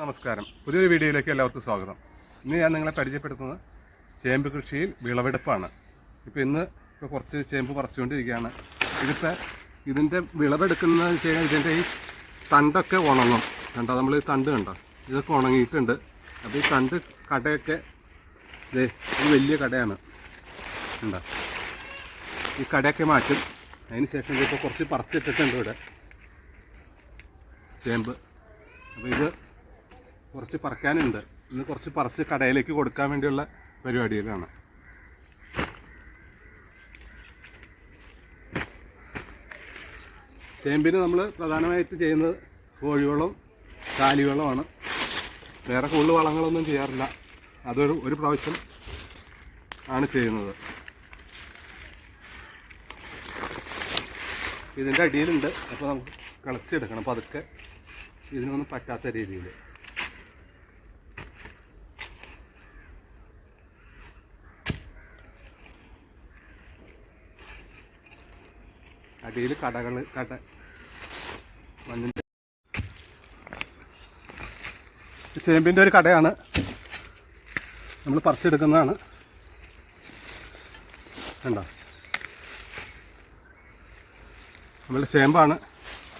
നമസ്കാരം. പുതിയൊരു വീഡിയോയിലേക്ക് എല്ലാവർക്കും സ്വാഗതം. ഇന്ന് ഞാൻ നിങ്ങളെ പരിചയപ്പെടുത്തുന്നത് ചേമ്പ് കൃഷിയിൽ വിളവെടുപ്പാണ്. ഇപ്പോൾ ഇന്ന് ഇപ്പോൾ കുറച്ച് ചേമ്പ് പറിച്ചുകൊണ്ടിരിക്കുകയാണ്. ഇതിപ്പോൾ ഇതിന്റെ വിളവെടുക്കുന്നതെന്ന് വെച്ച് കഴിഞ്ഞാൽ ഇതിന്റെ ഈ തണ്ടൊക്കെ ഉണങ്ങും. കണ്ടോ? നമ്മൾ ഈ തണ്ട് കണ്ടോ? ഇതൊക്കെ ഉണങ്ങിയിട്ടുണ്ട്. അപ്പോൾ ഈ തണ്ട് കടയൊക്കെ ഇതേ ഇത് വലിയ കടയാണ്. കണ്ടോ? ഈ കടയൊക്കെ മാറ്റും. അതിന് ശേഷം ഇപ്പോൾ കുറച്ച് പറിച്ചിട്ടിട്ടുണ്ട് ഇവിടെ. ചേമ്പ്. അപ്പോൾ ഇത് കുറച്ച് പറക്കാനുണ്ട്. ഇന്ന് കുറച്ച് പറിച്ച് കടയിലേക്ക് കൊടുക്കാൻ വേണ്ടിയുള്ള പരിപാടിയിലാണ് ചേമ്പിന് നമ്മൾ പ്രധാനമായിട്ട് ചെയ്യുന്നത് കോഴിവെള്ളം കാലിവെള്ളമാണ് വേറെ കൂടുതൽ വളങ്ങളൊന്നും ചെയ്യാറില്ല. അതൊരു ഒരു പ്രാവശ്യം ആണ് ചെയ്യുന്നത്. ഇതിന്റെ അടിയിലുണ്ട്. അപ്പോൾ നമുക്ക് കളച്ചെടുക്കണം പതുക്കെ. ഇതിനൊന്നും പറ്റാത്ത രീതിയിൽ അടിയിൽ കടകൾ കട. മഞ്ഞിന്റെ ചേമ്പിന്റെ ഒരു കടയാണ്. നമ്മൾ പറിച്ചെടുക്കുന്നതാണ്. കണ്ടോ? നമ്മൾ ചേമ്പാണ്.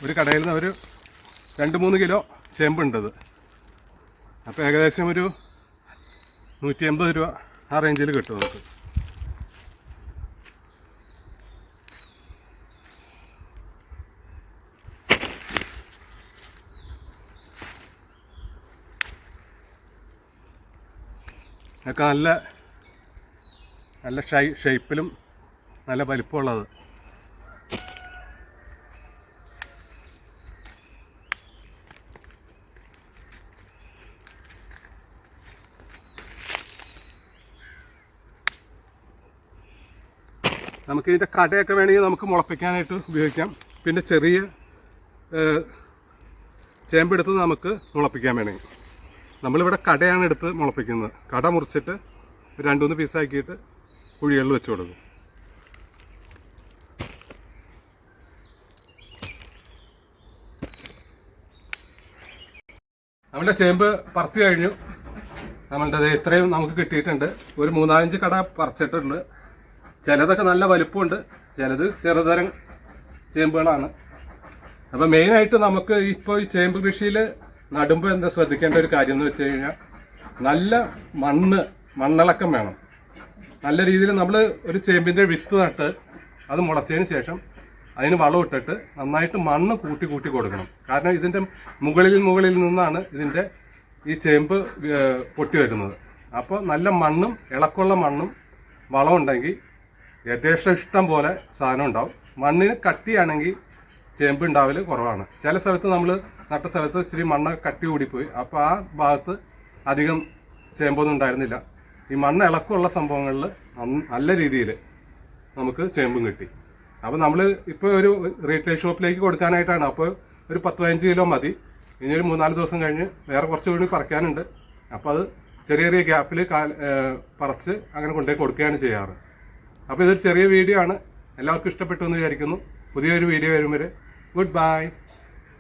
ഒരു കടയിൽ നിന്ന് ഒരു രണ്ട് മൂന്ന് കിലോ ചേമ്പുണ്ടത്. അപ്പോൾ ഏകദേശം ഒരു നൂറ്റി എൺപത് രൂപ ആ റേഞ്ചിൽ കിട്ടും നമുക്ക്. ഒക്കെ നല്ല നല്ല ഷൈ ഷേപ്പിലും നല്ല വലിപ്പമുള്ളത്. നമുക്ക് ഇതിന്റെ കടയൊക്കെ വേണമെങ്കിൽ നമുക്ക് മുളപ്പിക്കാനായിട്ട് ഉപയോഗിക്കാം. പിന്നെ ചെറിയ ചേമ്പെടുത്ത് നമുക്ക് മുളപ്പിക്കാൻ വേണമെങ്കിൽ. നമ്മളിവിടെ കടയാണ് എടുത്ത് മുളപ്പിക്കുന്നത്. കട മുറിച്ചിട്ട് രണ്ട് മൂന്ന് പീസാക്കിയിട്ട് കുഴികളിൽ വെച്ച് കൊടുക്കും. നമ്മുടെ ചേമ്പ് പറിച്ചു കഴിഞ്ഞു. നമ്മളുടെ ഇത്രയും നമുക്ക് കിട്ടിയിട്ടുണ്ട്. ഒരു മൂന്നാലഞ്ച് കട പറിച്ചിട്ടുണ്ട്. ചിലതൊക്കെ നല്ല വലുപ്പമുണ്ട്. ചിലത് ചെറുതരം ചേമ്പുകളാണ്. അപ്പം മെയിനായിട്ട് നമുക്ക് ഇപ്പോൾ ഈ ചേമ്പ് കൃഷിയിൽ നടുമ്പോൾ എന്താ ശ്രദ്ധിക്കേണ്ട ഒരു കാര്യം എന്ന് വെച്ച് കഴിഞ്ഞാൽ നല്ല മണ്ണ് മണ്ണിളക്കം വേണം. നല്ല രീതിയിൽ നമ്മൾ ഒരു ചേമ്പിന്റെ വിത്ത് നട്ട് അത് മുളച്ചതിന് ശേഷം അതിന് വളം ഇട്ടിട്ട് നന്നായിട്ട് മണ്ണ് കൂട്ടി കൂട്ടി കൊടുക്കണം. കാരണം ഇതിന്റെ മുകളിൽ മുകളിൽ നിന്നാണ് ഇതിന്റെ ഈ ചേമ്പ് പൊട്ടി വരുന്നത്. അപ്പോൾ നല്ല മണ്ണും ഇളക്കുള്ള മണ്ണും വളം ഉണ്ടെങ്കിൽ യഥേഷ്ടം ഇഷ്ടം പോലെ സാധനം ഉണ്ടാവും. മണ്ണിന് കട്ടിയാണെങ്കിൽ ചേമ്പ് ഉണ്ടാവൽ കുറവാണ്. ചില സ്ഥലത്ത് നമ്മൾ നട്ട സ്ഥലത്ത് ഇച്ചിരി മണ്ണ് കട്ടി കൂടിപ്പോയി അപ്പോൾ ആ ഭാഗത്ത് അധികം ചേമ്പൊന്നും ഉണ്ടായിരുന്നില്ല. ഈ മണ്ണ് ഇളക്കമുള്ള സംഭവങ്ങളിൽ നല്ല രീതിയിൽ നമുക്ക് ചേമ്പും കിട്ടി. അപ്പോൾ നമ്മൾ ഇപ്പോൾ ഒരു റീറ്റെയിൽ ഷോപ്പിലേക്ക് കൊടുക്കാനായിട്ടാണ്. അപ്പോൾ ഒരു പത്ത് പതിനഞ്ച് കിലോ മതി. ഇനി ഒരു മൂന്നാൽ ദിവസം കഴിഞ്ഞ് വേറെ കുറച്ച് കൂടി പറിക്കാനുണ്ട്. അപ്പോൾ അത് ചെറിയ ചെറിയ ഗ്യാപ്പിൽ പറച്ച് അങ്ങനെ കൊണ്ടുപോയി കൊടുക്കുകയാണ് ചെയ്യാറ്. അപ്പോൾ ഇതൊരു ചെറിയ വീഡിയോ ആണ്. എല്ലാവർക്കും ഇഷ്ടപ്പെട്ടു എന്ന് വിചാരിക്കുന്നു. പുതിയൊരു വീഡിയോ വരും വരെ ഗുഡ് ബൈ.